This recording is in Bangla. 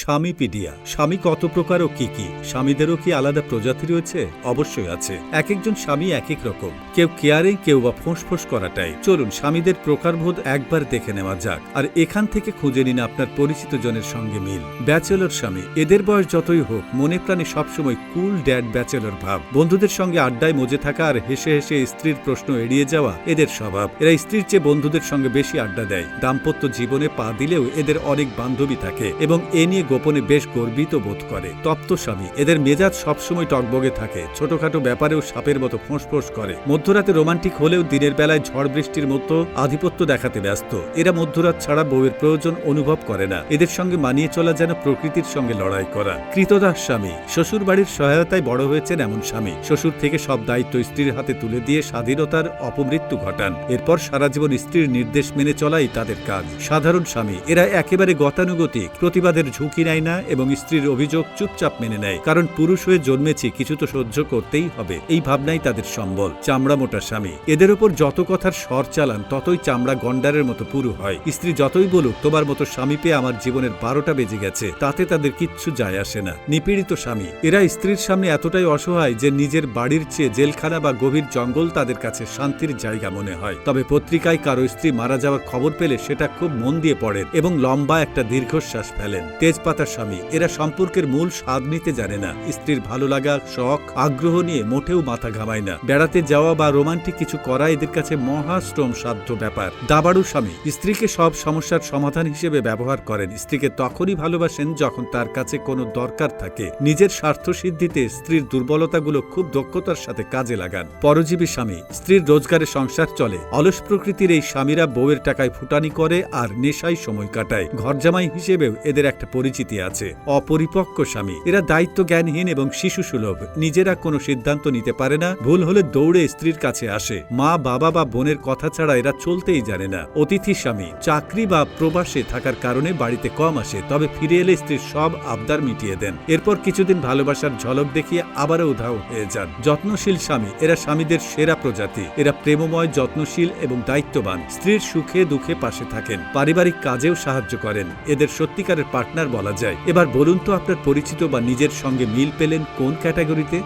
স্বামীপিডিয়া। স্বামী কত প্রকার ও কি কি? স্বামীদেরও কি আলাদা প্রজাতি রয়েছে? অবশ্যই আছে। এক একজন স্বামী এক এক রকম। কেউ কেয়ারিং, কেউ বা ফোঁস করাটাই। চলুন, স্বামীদের প্রকারভেদ একবার দেখে নেওয়া যাক। আর এখান থেকে খুঁজে নিন আপনার পরিচিত জনের সঙ্গে মিল। ব্যাচেলর স্বামী। এদের বয়স যতই হোক, মনে প্রাণে সবসময় কুল ড্যাড ব্যাচেলর ভাব। বন্ধুদের সঙ্গে আড্ডায় মজে থাকা আর হেসে হেসে স্ত্রীর প্রশ্ন এড়িয়ে যাওয়া, এদের স্বভাব। এরা স্ত্রীর চেয়ে বন্ধুদের সঙ্গে বেশি আড্ডা দেয়। দাম্পত্য জীবনে পা দিলেও এদের অনেক বান্ধবী থাকে এবং এ নিয়ে গোপনে বেশ গর্বিত বোধ করে। তপ্ত স্বামী এদের মেজাজ সবসময় টকবগে থাকে, ছোটখাটো ব্যাপারেও সাপের মতো ফোঁস করে। মধ্যরাতে রোমান্টিক হলেও দিনের বেলায় ঝড় বৃষ্টির মতো আধিপত্য দেখাতে ব্যস্ত। এরা মধ্যরাত ছাড়া বউয়ের প্রয়োজন অনুভব করে না। এদের সঙ্গে মানিয়ে চলা যেন প্রকৃতির সঙ্গে লড়াই করা। কৃতদাস স্বামী শ্বশুর বাড়ির সহায়তায় বড় হয়েছেন এমন স্বামী। শ্বশুর থেকে সব দায়িত্ব স্ত্রীর হাতে তুলে দিয়ে স্বাধীনতার অপমৃত্যু ঘটান। এরপর সারা জীবন স্ত্রীর নির্দেশ মেনে চলাই তাদের কাজ। সাধারণ স্বামী, এরা একেবারে গতানুগতিক, প্রতিবাদের ঝুঁকি নেয় না এবং স্ত্রীর অভিযোগ চুপচাপ মেনে নেয়, কারণ পুরুষ হয়ে জন্মেছি, কিছু তো সহ্য করতেই হবে। এই ভাবনাই তাদের সম্বল, চামড়া মোটা স্বামী। এদের ওপর যত কথার স্বর চালান, ততই চামড়া গন্ডারের মতো পুরু হয়। স্ত্রী যতই বলুক, তোমার মতো স্বামী পেয়ে আমার জীবনের বারোটা বেজে গেছে, তাতে তাদের কিচ্ছু যায় আসে না। নিপীড়িত স্বামী। এরা স্ত্রীর সামনে এতটাই অসহায় যে নিজের বাড়ির চেয়ে জেলখানা বা গভীর জঙ্গল তাদের কাছে শান্তির জায়গা মনে হয়। তবে পত্রিকায় কারও স্ত্রী মারা যাওয়ার খবর পেলে সেটা খুব মন দিয়ে পড়েন এবং লম্বা একটা দীর্ঘশ্বাস ফেলেন। তেজপাতার স্বামী। এরা সম্পর্কের মূল স্বাদ নিতে জানে না। স্ত্রীর ভালো লাগা, শখ, আগ্রহ নিয়ে মোটেও মাথা ঘামায় না। বেড়াতে যাওয়া বা রোমান্টিক কিছু করা এদের কাছে মহাশ্রম সাধ্য ব্যাপার। দাবাড়ু স্বামী। স্ত্রীকে সব সমস্যার সমাধান হিসেবে ব্যবহার করেন। স্ত্রীকে তখনই ভালোবাসেন যখন তার কাছে কোনো দরকার থাকে। নিজের স্বার্থ সিদ্ধিতে স্ত্রীর দুর্বলতাগুলো খুব দক্ষতার সাথে কাজে লাগান। পরজীবী স্বামী। স্ত্রীর রোজগারে সংসার চলে। অলস প্রকৃতির এই স্বামীরা বউয়ের টাকায় ফুটানি করে আর নেশায় সময় কাটায়। ঘরজামাই হিসেবেও এদের একটা পরিচিতি আছে। অপরিপক্ক স্বামী। এরা দায়িত্ব জ্ঞানহীন এবং শিশু সুলভ নিজেরা কোনো সিদ্ধান্ত নিতে পারে না। ভুল হলে দৌড়ে স্ত্রীর কাছে আসে। মা, বাবা বা বোনের কথা ছাড়া এরা চলতেই জানে না। অতিথি স্বামী। চাকরি বা প্রবাসে থাকার কারণে বাড়িতে কম আসে। তবে ফিরে এলে স্ত্রীর সব আবদার মিটিয়ে দেন। এরপর কিছুদিন ভালোবাসার ঝলক দেখিয়ে আবারও উধাও হয়ে যান। যত্নশীল স্বামী। এরা স্বামীদের সেরা প্রজাতি। এরা প্রেমময়, যত্নশীল এবং দায়িত্ববান। স্ত্রীর সুখে দুঃখে পাশে থাকেন। পারিবারিক কাজেও সাহায্য করেন। এদের সত্যিকারের পার্টনার বলা যায়। এবার বলুন তো আপনার পরিচিত বা নিজের সঙ্গে মিল পেলেন কোন ক্যাটাগরিতে?